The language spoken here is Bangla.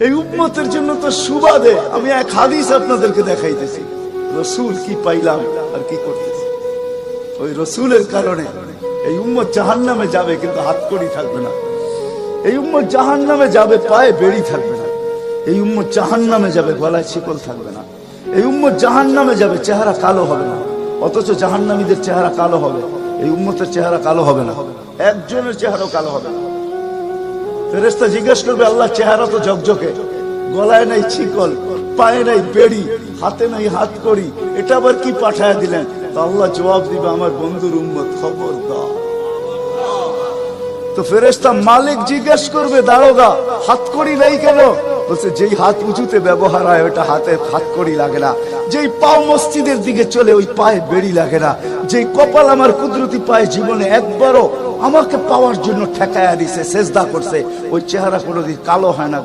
এই উম্মতের জন্য তো সুবাদে আমি এক হাদিস আপনাদেরকে দেখাইতেছি। রসুল কি পাইলাম আর কি করতেছি? ওই রসুলের কারণে এই উম্মত জাহান নামে যাবে কিন্তু হাত করি থাকবে না। এই উম্মত জাহান নামে যাবে, পায়ে বেড়ি থাকবে না। এই উম্মত জাহান নামে যাবে, গলায় শিকল থাকবে না। এই উম্মত জাহান নামে যাবে, চেহারা কালো হবে না। অথচ জাহান্নামীদের চেহারা কালো হবে। এই উম্মতের চেহারা কালো হবে না। একজনের চেহারাও কালো হবে না। ফেরেস্তা জিজ্ঞেস করবে আল্লাহ চেহারা তো ঝকঝকে, গলায় নাই ছিকল, পায়ে নাই বেড়ি, হাতে নাই হাত করি এটা আবার কি পাঠায় দিলেন? আল্লাহ জবাব দিবে, আমার বন্ধুর উম্মত খবর দাও তো ফেরেস্তা মালিক জিজ্ঞেস করবে, দারোগা, হাত করি নাই কেন? বলছে, যেই হাত উঁচুতে ব্যবহার হয় ওটা হাতে হাত করি লাগে না। যেই পাও মসজিদের দিকে চলে, ওই পায়ে বেড়ি লাগে না। যেই কপাল আমার কুদরতি পায়ে জীবনে একবারও আমাকে পাওয়ার জন্য ঠেকায়া দিছে সেজদা করছে। ওই চেহারা কোনোদিন কালো হয় না